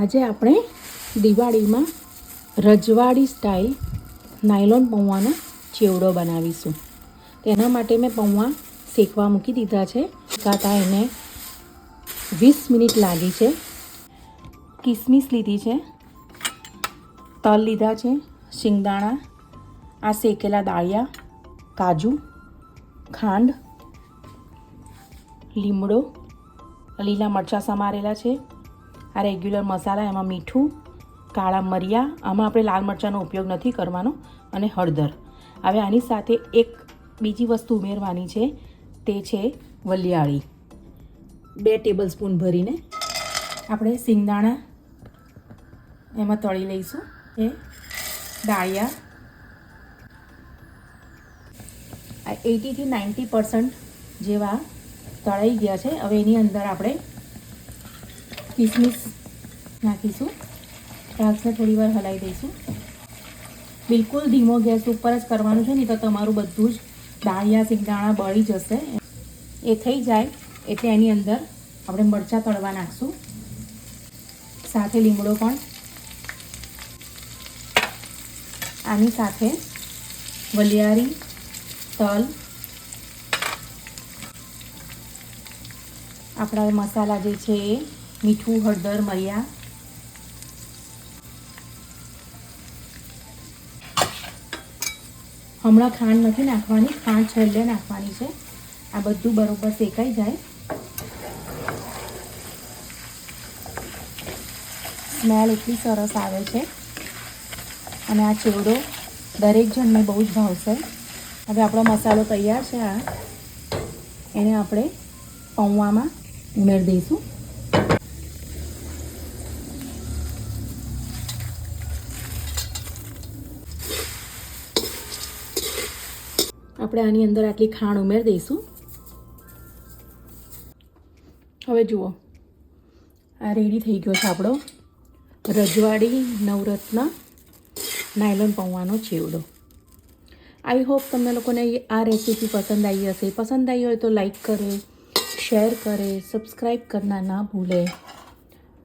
આજે આપણે દિવાળીમાં રજવાડી સ્ટાઇલ નાયલોન પૌવાનો ચેવડો બનાવીશું. તેના માટે મેં પૌવા શેકવા મૂકી દીધા છે. શેકાતા એને વીસ મિનિટ લાગી છે. કિસમિસ લીધી છે. તલ લીધા છે. શિંગદાણા, આ શેકેલા દાળિયા, કાજુ, ખાંડ, લીમડો, લીલા મરચાં સમારેલા છે. આ રેગ્યુલર મસાલા, એમાં મીઠું, કાળા મરિયા, આમાં આપણે લાલ મરચાંનો ઉપયોગ નથી કરવાનો, અને હળદર. હવે આની સાથે એક બીજી વસ્તુ ઉમેરવાની છે, તે છે વલિયાળી. બે ટેબલ સ્પૂન ભરીને આપણે સિંગદાણા એમાં તળી લઈશું. એ દાળિયા એટીથી નાઇન્ટી પર્સન્ટ જેવા તળાઈ ગયા છે. હવે એની અંદર આપણે કિસમિસ નાખીશું. દ્રાક્ષને થોડી વાર હલાવી દઈશું. બિલકુલ ધીમો ગેસ ઉપર જ કરવાનું છે, નહીં તો તમારું બધું જ દાળિયા સિંગદાણા બળી જશે. એ થઈ જાય, એટલે એની અંદર આપણે મરચાં તળવા નાખશું. સાથે લીમડો પણ. આની સાથે વલિયારી, તલ, આપણા મસાલા જે છે એ મીઠું હળદર મરિયા. હમણાં ખાંડ નથી નાખવાની, ખાંડ છેલ્લે નાખવાની છે. આ બધું બરોબર શેકાઈ જાય. સ્મેલ એટલી સરસ આવે છે. અને આ ચેવડો દરેક જણને બહુ જ ભાવશે. હવે આપણો મસાલો તૈયાર છે આ. એને આપણે પૌવામાં ઉમેરી દઈશું. આપણે આની અંદર આટલી ખાંડ ઉમેરી દઈશું. હવે જુઓ. આ રેડી થઈ ગયો છે આપણો રજવાડી નવરત્ન નાયલોન પૌવાનો ચેવડો. આઈ હોપ તમને લોકોને આ રેસીપી પસંદ આવી હશે. પસંદ આવી હોય તો લાઈક કરે શેર કરે સબસ્ક્રાઈબ કરના ના ભૂલે.